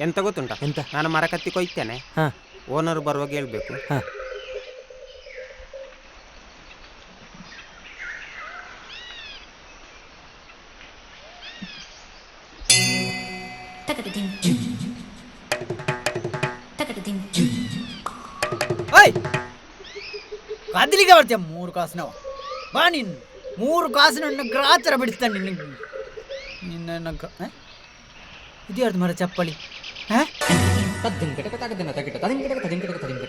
ಎಂತ ಗೊತ್ತುಂಟ? ಎಂತ? ನಾನು ಮರ ಕತ್ತಿ ಕೊಯ್ತೇನೆ. ಹಾ. ಓನರ್ ಬರುವಾಗ ಹೇಳ್ಬೇಕು. ಹಾ. ಓಯ್ ಕದಲಿಗೆ ಬರ್ತೀಯ ಮೂರು ಕಾಸಿನವ. ಬಾ ನೀನು. ಮೂರು ಕಾಸಿನ ಗ್ರಾಚರ ಬಿಡಿಸ್ತಾನೆ ನಿನ್ನ ನಿನ್ನ ಗ- ಹ? ಇದು ಯಾರ್ದು ಮರ ಚಪ್ಪಲಿ? ಹ?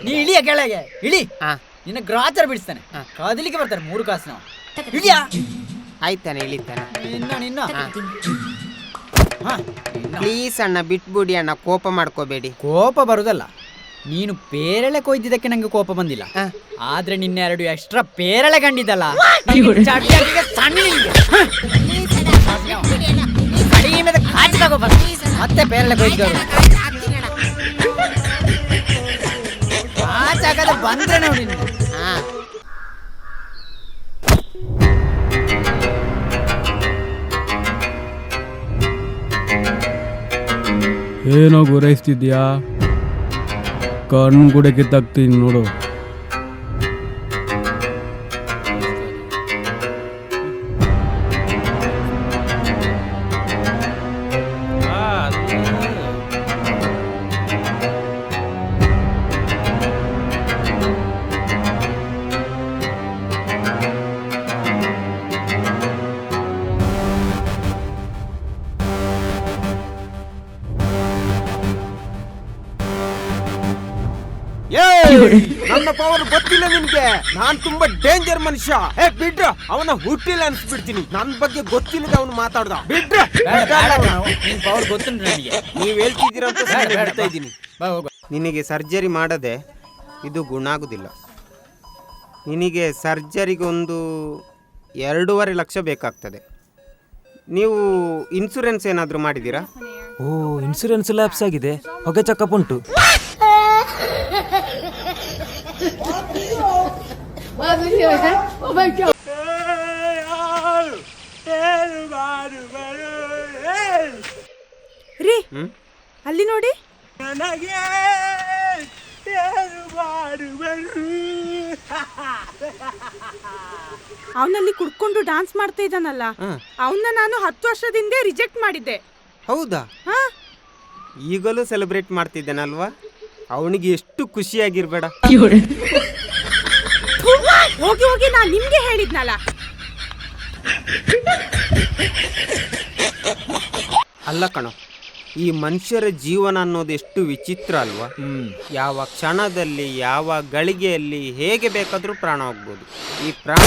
ನೀ ಇಳಿಯ ಕೆಳಗೆ ಇಳಿ. ಹಾ. ನಿನ್ನ ಗ್ರಾಚರ್ ಬಿಡಿಸ್ತಾನೆ. ಕದಲಿಕ್ಕೆ ಬರ್ತಾರೆ ಮೂರು ನಾವು ಇಳಿಯ. ಆಯ್ತಾನೆ ಇಳಿತಾನೆ. ನಿನ್ನ ನಿನ್ನ. ಪ್ಲೀಸ್ ಅಣ್ಣ ಬಿಟ್ಬಿಡಿ ಅಣ್ಣ ಕೋಪ ಮಾಡ್ಕೋಬೇಡಿ. ಕೋಪ ಬರುದಲ್ಲ. ನೀನು ಪೇರಳೆ ಕೊಯ್ದಿದ್ದಕ್ಕೆ ನಂಗೆ ಕೋಪ ಬಂದಿಲ್ಲ. ಆದ್ರೆ ನಿನ್ನೆರಡು ಎಕ್ಸ್ಟ್ರಾ ಪೇರಳೆ ಕಂಡಿದ್ದಲ್ಲ. ತಗೋ ಬಾ. ಮತ್ತೆ ಪೇರಳೆ ಆ ಕಾಚಾಗದೆ ಬಂದ್ರೆ ನೋಡಿ ಹಾ. ಏನೋ ಗುರೈಸ್ತಿದ್ಯಾ? ಕಣ್ಣು ಗುಡಕ್ಕೆ ಕಿತ್ತಾಕ್ತೀನಿ ನೋಡು. ನನ್ನ ಪವರ್ ಗೊತ್ತಿಲ್ಲ ನಿನ್ಗೆ. ನಾನ್ ತುಂಬಾ ಡೇಂಜರ್ ಮನುಷ್ಯ. ಏ ಬಿಡ್ರ ಅವನ ಹುಟ್ಟಿಲ್ಲ ಅನ್ಸ್ಬಿಡ್ತೀನಿ. ನನ್ ಬಗ್ಗೆ ಗೊತ್ತಿಲ್ಲದೆ ಅವನು ಮಾತಾಡ್ದ. ಬಿಡ್ರ ಬೇಡ, ಬೇಡ ನಿನ್ ಪವರ್ ಗೊತ್ತಿಲ್ಲ ನನಗೆ. ನೀವ್ ಹೇಳ್ತಿದ್ದೀರ ಅಂತ ಹೇಳ್ತಾ ಇದ್ದೀನಿ. ಬಾ ಹೋಗು. ನಿನಗೆ ಸರ್ಜರಿ ಮಾಡದೆ ಇದು ಗುಣ ಆಗುದಿಲ್ಲ. ನಿನಗೆ ಸರ್ಜರಿಗೆ ಒಂದು ಎರಡೂವರೆ ಲಕ್ಷ ಬೇಕಾಗ್ತದೆ. ನೀವು ಇನ್ಸೂರೆನ್ಸ್ ಏನಾದರೂ ಮಾಡಿದ್ದೀರಾ? ಓ ಇನ್ಸೂರೆನ್ಸ್ ಲ್ಯಾಪ್ಸ್ ಆಗಿದೆ. ಹೊಗೆ ಚೆಕಪ್ ಉಂಟು ರೀ? ಅಲ್ಲಿ ನೋಡಿ. ಅವನಲ್ಲಿ ಕುಡ್ಕೊಂಡು ಡಾನ್ಸ್ ಮಾಡ್ತಾ ಇದ್ದಾನಲ್ಲ. ಅವನ್ನ ನಾನು ಹತ್ತು ವರ್ಷದಿಂದ ರಿಜೆಕ್ಟ್ ಮಾಡಿದ್ದೆ. ಹೌದಾ? ಹಾ. ಈಗಲೂ ಸೆಲೆಬ್ರೇಟ್ ಮಾಡ್ತಿದ್ದೇನಲ್ವಾ? ಅವನಿಗೆ ಎಷ್ಟು ಖುಷಿಯಾಗಿರ್ಬೇಡ. ಹೋಗಿ ಹೋಗಿ ನಾನು ನಿಮ್ಗೆ ಹೇಳಿದ್ನಲ್ಲ. ಅಲ್ಲ ಕಣೋ ಈ ಮನುಷ್ಯರ ಜೀವನ ಅನ್ನೋದು ಎಷ್ಟು ವಿಚಿತ್ರ ಅಲ್ವಾ? ಯಾವ ಕ್ಷಣದಲ್ಲಿ ಯಾವ ಗಳಿಗೆಯಲ್ಲಿ ಹೇಗೆ ಬೇಕಾದರೂ ಪ್ರಾಣ ಹೋಗ್ಬೋದು. ಈ ಪ್ರಾಣ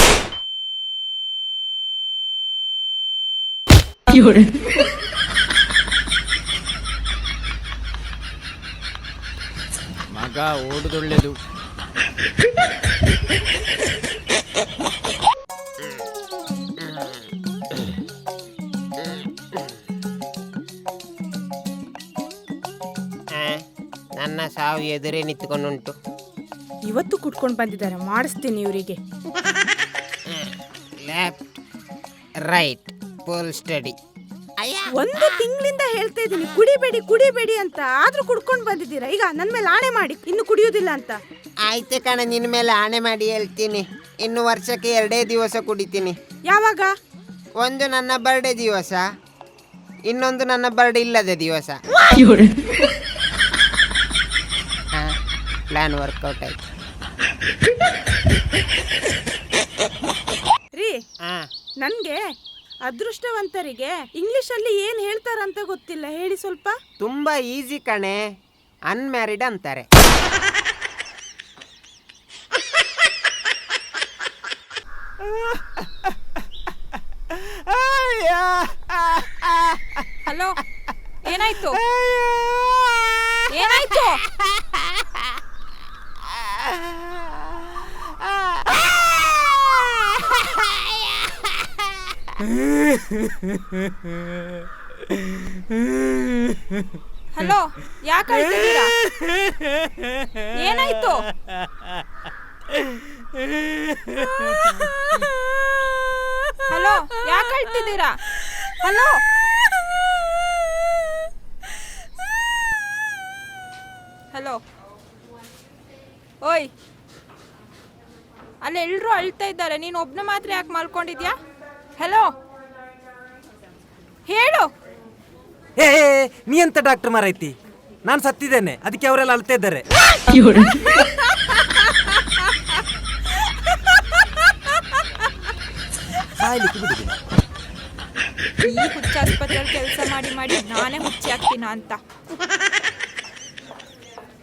ಮಗ ಓಡುದೊಳ್ಳೇದು. ನನ್ನ ಸಾವು ಎದುರೇ ನಿಂತ್ಕೊಂಡುಂಟು. ಇವತ್ತು ಕುಡ್ಕೊಂಡು ಬಂದಿದ್ದಾರೆ ಮಾಡಿಸ್ತೀನಿ ಇವರಿಗೆ. Left right pole study. ಒಂದು ತಿಂಗಳಿಂದ ಹೇಳ್ತಾ ಇದ್ದೀನಿ ಕುಡಿಬೇಡಿ ಕುಡಿಬೇಡಿ ಅಂತ. ಆದ್ರೂ ಕುಡ್ಕೊಂಡು ಬಂದಿದ್ದೀರಾ? ಈಗ ನನ್ನ ಮೇಲೆ ಆಣೆ ಮಾಡಿ ಇನ್ನು ಕುಡಿಯೋದಿಲ್ಲ ಅಂತ. ಆಯ್ತು ಕಣ ನಿನ್ನ ಮೇಲೆ ಆಣೆ ಮಾಡಿ ಹೇಳ್ತೀನಿ. ಇನ್ನು ವರ್ಷಕ್ಕೆ ಎರಡೇ ದಿವಸ ಕುಡಿತೀನಿ. ಯಾವಾಗ? ಒಂದು ನನ್ನ ಬರ್ಡೇ ದಿವಸ ಇನ್ನೊಂದು ನನ್ನ ಬರ್ಡೇ ಇಲ್ಲದ ದಿವಸ. ಪ್ಲಾನ್ ವರ್ಕೌಟ್ ಆಯ್ತು. ರೀ ಹಾ. ನನ್ಗೆ ಅದೃಷ್ಟವಂತರಿಗೆ ಇಂಗ್ಲಿಷ್ ಅಲ್ಲಿ ಏನ್ ಹೇಳ್ತಾರಂತ ಗೊತ್ತಿಲ್ಲ. ಹೇಳಿ ಸ್ವಲ್ಪ. ತುಂಬಾ ಈಸಿ ಕಣೆ ಅನ್ಮ್ಯಾರಿಡ್ ಅಂತಾರೆ. ಹಲೋ. ಏನಾಯ್ತು? ಏನಾಯ್ತು? ಹಲೋ ಯಾಕೆ ಏನಾಯ್ತು? ಹಲೋ ಯಾಕೆ ಹೇಳ್ತಿದ್ದೀರಾ? ಹಲೋ ಹಲೋ ಓಯ್. ಅಲ್ಲ ಎಲ್ಲರೂ ಅಳ್ತಾ ಇದ್ದಾರೆ. ನೀನು ಒಬ್ನ ಮಾತ್ರ ಯಾಕೆ ಮಲ್ಕೊಂಡಿದ್ಯಾ? ಹಲೋ ಹೇಳು. ಏ, ನೀ ಎಂತ ಡಾಕ್ಟರ್ ಮಾರೈತಿ? ನಾನು ಸತ್ತಿದ್ದೇನೆ. ಅದಕ್ಕೆ ಅವರೆಲ್ಲ ಅಳ್ತಾ ಇದ್ದಾರೆ. ಸಾಯ್ಲಿಕ್ಕೆ ಬಿಡಿ ಈ ಹುಚ್ಚ ಆಸ್ಪತ್ರೆಯಲ್ಲಿ ಕೆಲಸ ಮಾಡಿ ಮಾಡಿ ನಾನೇ ಹುಚ್ಚಿ ಆಗ್ತೀನ ಅಂತ